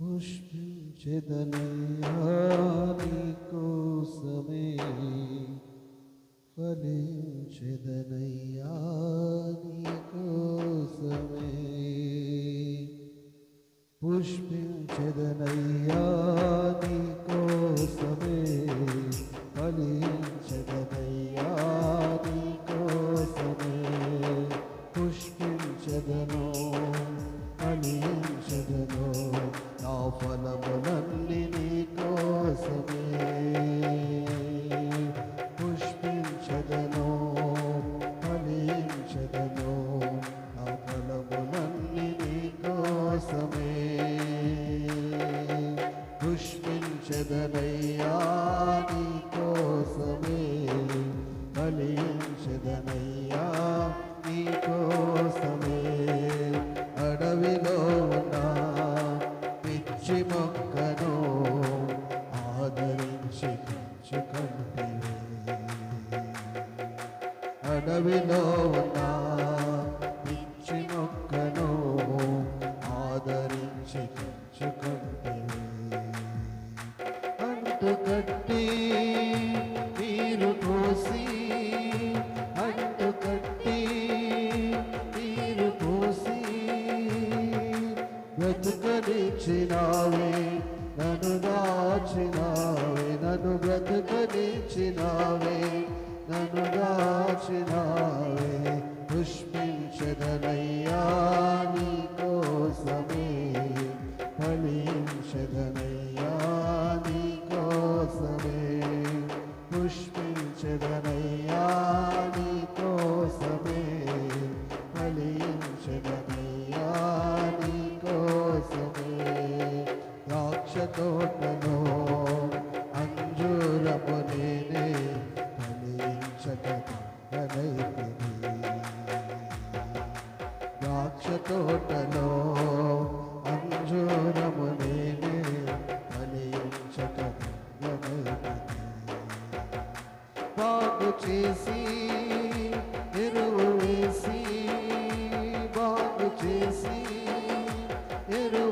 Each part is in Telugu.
పుష్పించదనయ్యా నీ కోసమే ఫలించదనయ్యా నీ పుష్పించదనయ్యా నీ కోసమే ఫలించదనయ్యా నీ కోసమే అడవిలో ఉన్న పిచ్చి మొక్కను ఆదరించి పెంచుకుంటివే అడవిలో ఉన్న అంటు కట్టి నీరు పోసి అంటు కట్టి నీరు పోసి బ్రతుకనిచ్చినావే నన్ను దాచినావే నన్ను బ్రతుకనిచ్చినావే నన్ను దాచినావే పుష్పించదనయ్యా నీ తోటను అంజూరపు నేనే ఫలించక ద్రాక్ష తోటలో అంజూరము నేనే ఫలించక బాగు చేసి ఎరువు వేసి బాగు చేసి ఎరువు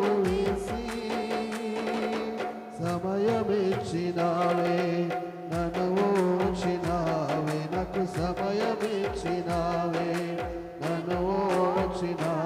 సమయమిచ్చినావే నన్ను ఓచినావే పుష్పించదనయ్యా